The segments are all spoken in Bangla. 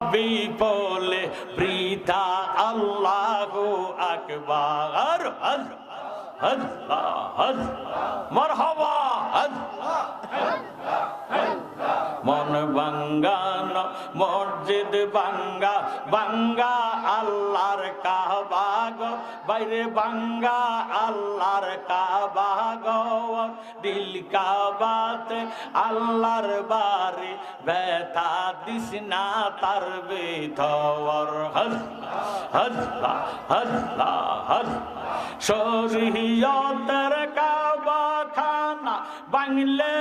বিপলে বৃথা আল্লাহ আকবার। আল্লাহ মরহবা মন বাঙ্গান মসজিদ বাঙ্গা বাঙ্গা আল্লাহর কাবাগ বাইরে বাঙ্গা আল্লাহর কাবাগ দিল কাবাতে আল্লাহর বাড়ি, ব্যথা দিস না তার বেথর হজ হজ হজ শরীয়তের কাবা খানা বাংলে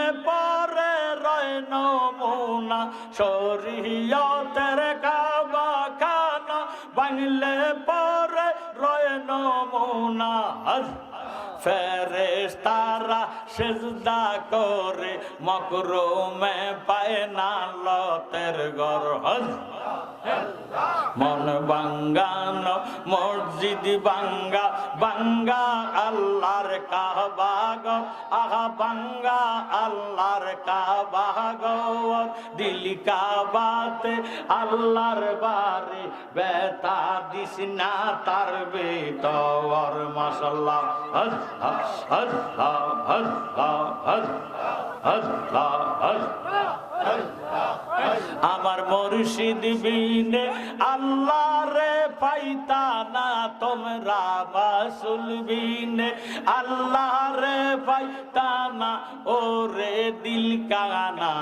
নমুনা, শরীয়তের কাবা খানা বাংলে পরে রয় নমুনা। হজ ফেরেস্তারা সেজদা করে, মকরুমে পায় না লতের গর হজ মন বাঙ্গান মসজিদ বাঙ্গা বাঙ্গা আল্লাহর কাবাগ আহা বাঙ্গা আল্লাহর কাবাগ দিল কাবাতে আল্লাহর বারে বেতা দিস না তার বেতর মাসাল্লাহ হজ হজ হজ হজ হজ হজ হজ আমার মুর্শিদ বিনে আল্লাহ রে পাইতা না তোমরা বাসুল বিনে আল্লাহ রে পাইতা না ও রে দিল কানা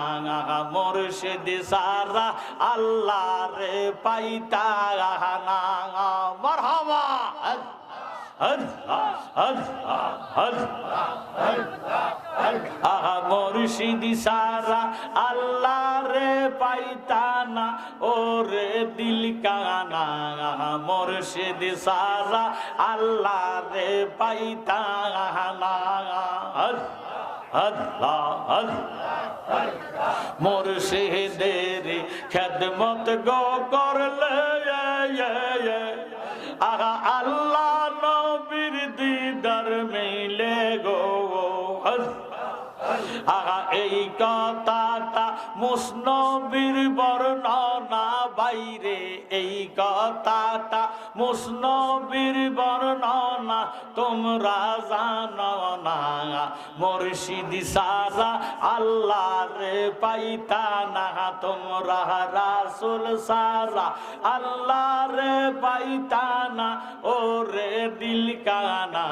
মুর্শিদ সারা আল্লাহ রে পাইতা না মারহাবা হজ হজ হজ আহা মুর্শিদি সারা আল্লাহ রে পাইতানা ও রে দিল কানা আহা মুর্শিদি সারা আল্লাহ রে পাইতানা। আল্লাহ হজ মুর্শিদের খেদমত গো করলে, আহা আল্লাহ এই কথাটা মুসনবীর বর্ণনা বাইরে, এই কথাটা মুসনবীর বর্ণনা, তোমরা জানো না। মুর্শিদ সারা আল্লাহ রে পাইতা না, তোমরা রাসুল সারা আল্লাহ রে পাইতা না। ও রে দিল কানা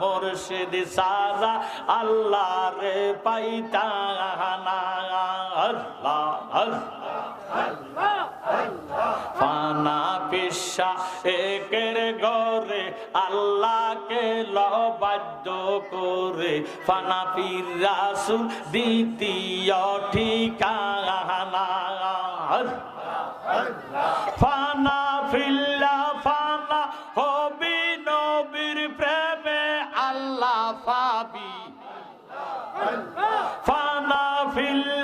মুর্শিদ সারা আল্লাহ রে পাইতা না। আল্লাহ আল্লাহ আল্লাহ। ফানা পিসা একের গরে আল্লাহকে লবাদ্য করে। ফানা পীর দ্বিতীয় ঠিকানা। ফানা ফিল্লা, ফানা হবি নবীর প্রেমে আল্লাহ পাবি ফানা ফিল্লা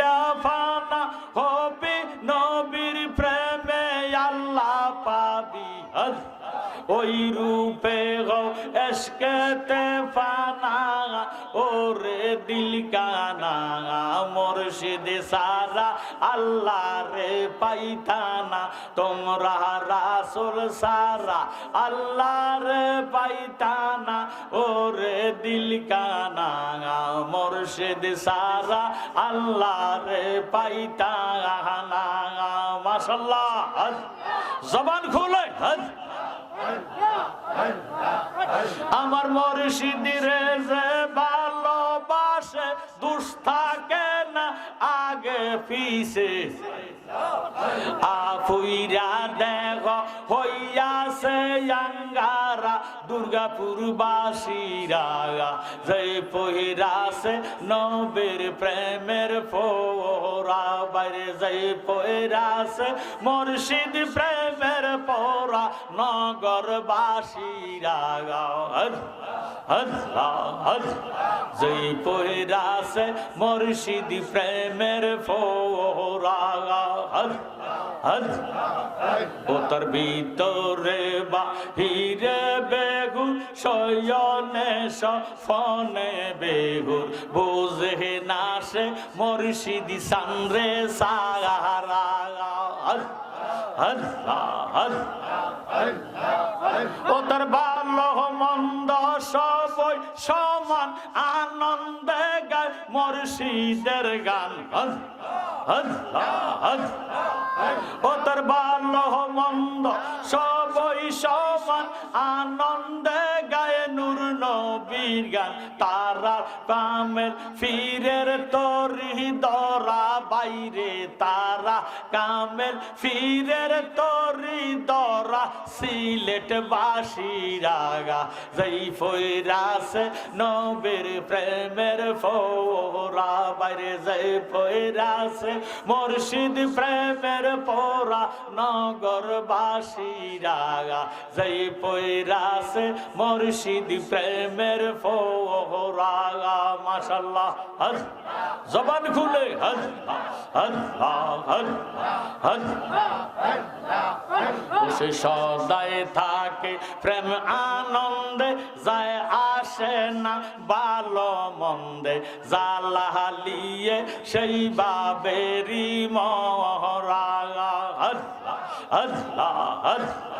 ওরে দিল কানা মুর্শিদ সারা আল্লাহ রে পাইতানা। তোমরা রাসুল সারা আল্লাহ রে পাইতানা। ওরে দিল কানা মুর্শিদ সারা আল্লাহ রে পাইতানা। মাশাল্লাহ জবান খুলে আমার মর্শিদির যে ভালোবাসে দুস্থাকে না আগে পিছে। আফুইরা দেখ হইয়াছে আঙ্গারা, দুর্গাপুর যে পহিরাছে নবের প্রেমের ফোরা, বাইরে যে পহিরাছে মুর্শিদ প্রেমের পোরা নগর হজ হজ হজ যে পহিরাছে মুর্শিদ প্রেমের ফোরা। হজ হজ ও তার ভিতরে বাহিরে বেগু শয়নে সফনে বেগুর বুঝে না সে মুর্শিদি সানরে সারা আল্লাহ আল্লাহ ও সমান আনন্দে গায় মুর্শিদের গান। ও তার বাল্য মন্দ, সবই সমান আনন্দে গায় নূর নবীর গান। তারা কামের ফিরের তরি দরা বাইরে তারা কামের ফিরের তরি দরা, সিলেট বাসিরাগা যেই ফৈরাসে নবীর প্রেমের ফোরা, বাইরে যেই ফৈরাসে মুর্শিদ প্রেমের পোরা নগর বাসিরাগা যেই ফৈরাসে মুর্শিদ প্রেমের ফোরা মাশাল্লাহ, হজ, জবান খুলে হজ। সে সদায় থাকে প্রেম আনন্দে, যায় আসে না ভালো মন্দে জালালিয়ে সেই বাবেরি মহরা আল্লাহ আল্লাহ আল্লাহ।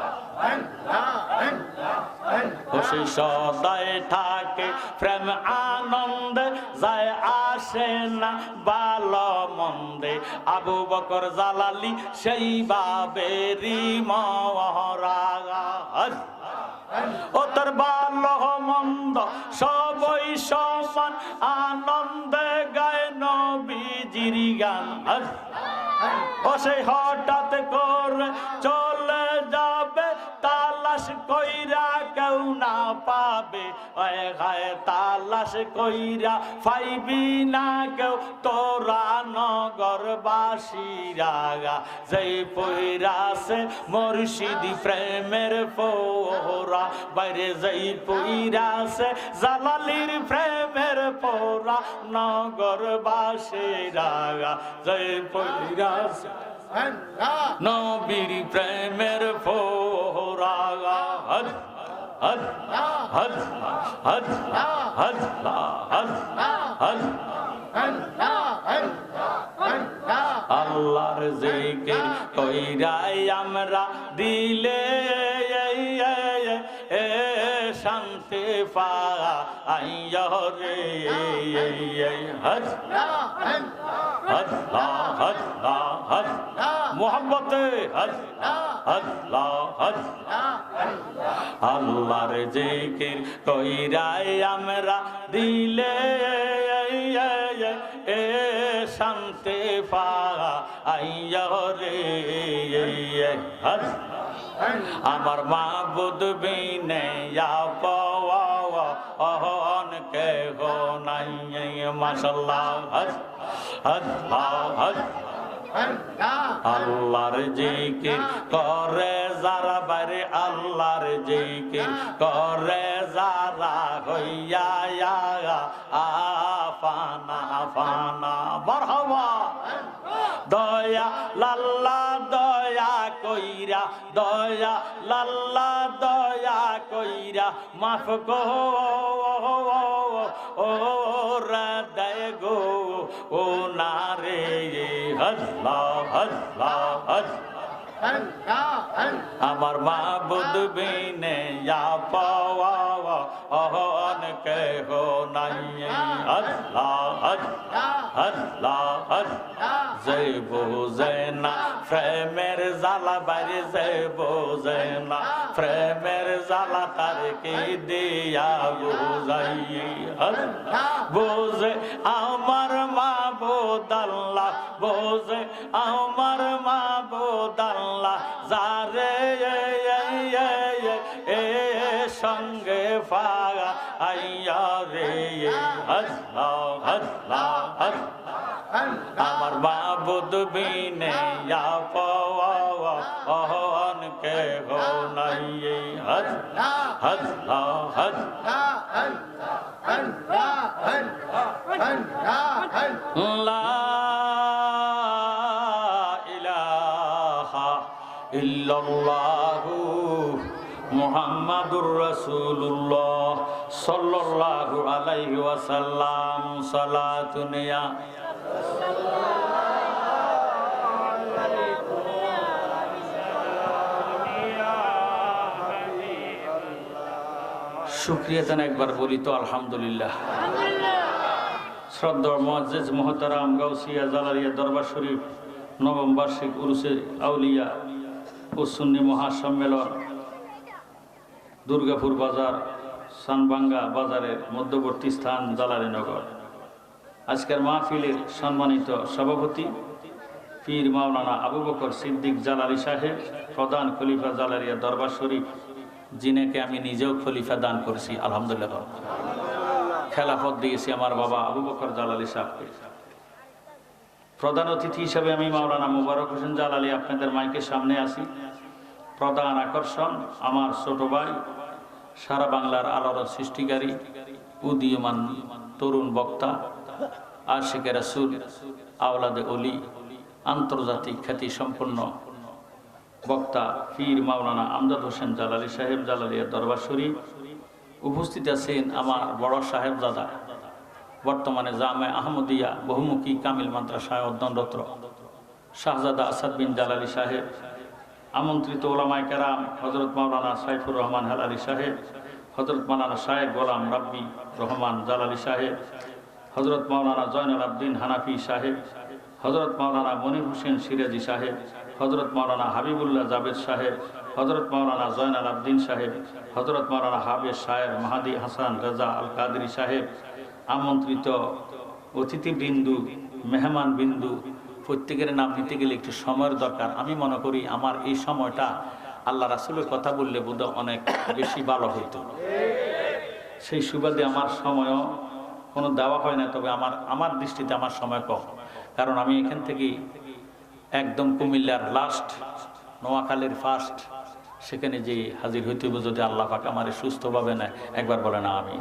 খুশি সদায় থাকে। প্রেম আনন্দে যায় আসে না, ভালো মন্দে। আবু বকর জালালি সেই বাবেরি মহরাগা ও তোর ভালো মন্দ, সবই সমান। আনন্দে গায় নবীজির গান। ও সেই হঠাৎ করে কেউ না পাবে। তালাশ কইরা পাইবি না কেউ। তোরা নগরবাসীরা যেই পইরাছে মুর্শিদি প্রেমের পোরা বাইরে যেই পইরাছে জালালির প্রেমের পোরা নগরবাসীরা যেই পইরাছে নবীর প্রেমের ফোরা হদ হদ হদ হদ হদ হদ হদ আল্লাহর জিকির কইরাই আমরা দিলে এ শান্তি পা আইয়া রে হজ হজ হজ হজ মোহাম্মতে হজ হজ হজ আল্লাহর জিকির কইরাই আমরা দিলে এ শান্তি রে আমার মা বুধ বিনে অহন কে গো নাই মাসাল্লাহ হজ হজ হজ আল্লাহর জিকির করে যারা বারে আল্লাহর জিকির করে যারা হইয়া আফানা আফানা, মারহাবা। দয়া লাল্লা দয়া কইরা দয়া লাল্লা দয়া কইরা মাফ গো ও হৃদয় আমার মা বুধ বিনে পাওয়া অহন কে হো নাই। আল্লাহ আল্লাহ আল্লাহ। যে বোঝে না প্রেমের জ্বালা বাড়ি যে বোঝে না প্রেমের জ্বালা তার কি দিয়া বোঝাই? বোঝে আমার মা বোদাল্লা বোঝে আমার মা বোদাল্লা যারে এ সঙ্গে ফাগা আইয়া রে হল্লা হল্লা আমার বাবুদ বিনে পাওয়া অহন কে গো নাই হজ হজ হজ লা ইলাহা মুহাম্মাদুর রাসূলুল্লাহ সাল্লাল্লাহু আলাইহি ওয়াসাল্লাম সালাতুনিয়া শুক্রিয়া যেন একবার বলি তো আলহামদুলিল্লাহ। শ্রদ্ধা মজ্জেজ মহতারাম গাউসিয়া জালারিয়া দরবার শরীফ নবম বার্ষিক উরুসে আউলিয়া ও সুন্নি মহাসম্মেলন দুর্গাপুর বাজার, সানবাঙ্গা বাজারের মধ্যবর্তী স্থান জালারিনগর আজকের মাহফিলের সম্মানিত সভাপতি পীর মাওলানা আবু বকর সিদ্দিক জালালি সাহেব, প্রধান খলিফা জালারিয়া দরবার শরীফ, যিনাকে আমি নিজেও খলিফা দান করেছি, আলহামদুলিল্লাহ। খেলাফত দিয়েছি আমার বাবা আবু বকর জালালি সাহেবকে। প্রধান অতিথি হিসাবে আমি মাওলানা মুবারক হোসেন জালালি আপনাদের মাইকের সামনে আসি। প্রধান আকর্ষণ আমার ছোট ভাই, সারা বাংলার আলোর সৃষ্টিকারী, উদীয়মান তরুণ বক্তা, আশিকে রাসুল, আওলাদে অলি আন্তর্জাতিক খ্যাতি সম্পন্ন বক্তা, পীর মাওলানা আমজাদ হোসেন জালালি সাহেব জালালিয়া দরবার শরীফ। উপস্থিত আছেন আমার বড় সাহেবজাদা, বর্তমানে জামে আহমদিয়া বহুমুখী কামিল মাদ্রাসায় অধ্যয়নরত শাহজাদা আসাদ বিন জালালি সাহেব। আমন্ত্রিত ওলামায় কেরাম হজরত মাওলানা সাইফুর রহমান হালালি সাহেব হজরত মাওলানা সাহেব গোলাম রাব্বি রহমান জালালি সাহেব হজরত মাওলানা জয়নাল আবদিন হানাফি সাহেব হজরত মাওলানা মনির হোসেন সিরাজি সাহেব হজরত মাওলানা হাবিবুল্লাহ জাবেদ সাহেব হজরত মাওলানা জয়নাল আবদিন সাহেব হজরত মাওলানা হাবেজ শায়ের মাহাদি হাসান রাজা আল কাদরি সাহেব, আমন্ত্রিত অতিথিবৃন্দু মেহমান বিন্দু প্রত্যেকের নাম নিতে গেলে একটু সময়ের দরকার। আমি মনে করি আমার এই সময়টা আল্লাহ রাসুলের কথা বললে বোধ অনেক বেশি ভালো হইতো। সেই সুবাদে আমার সময়ও কোনো দেওয়া হয় না, তবে আমার আমার দৃষ্টিতে আমার সময় কম। কারণ আমি এখান থেকে একদম কুমিল্লার লাস্ট নোয়াখালীর ফার্স্ট সেখানে যে হাজির হইতে হবে যদি আল্লাহ পাক আমার সুস্থভাবে নেয়। একবার বলে না আমি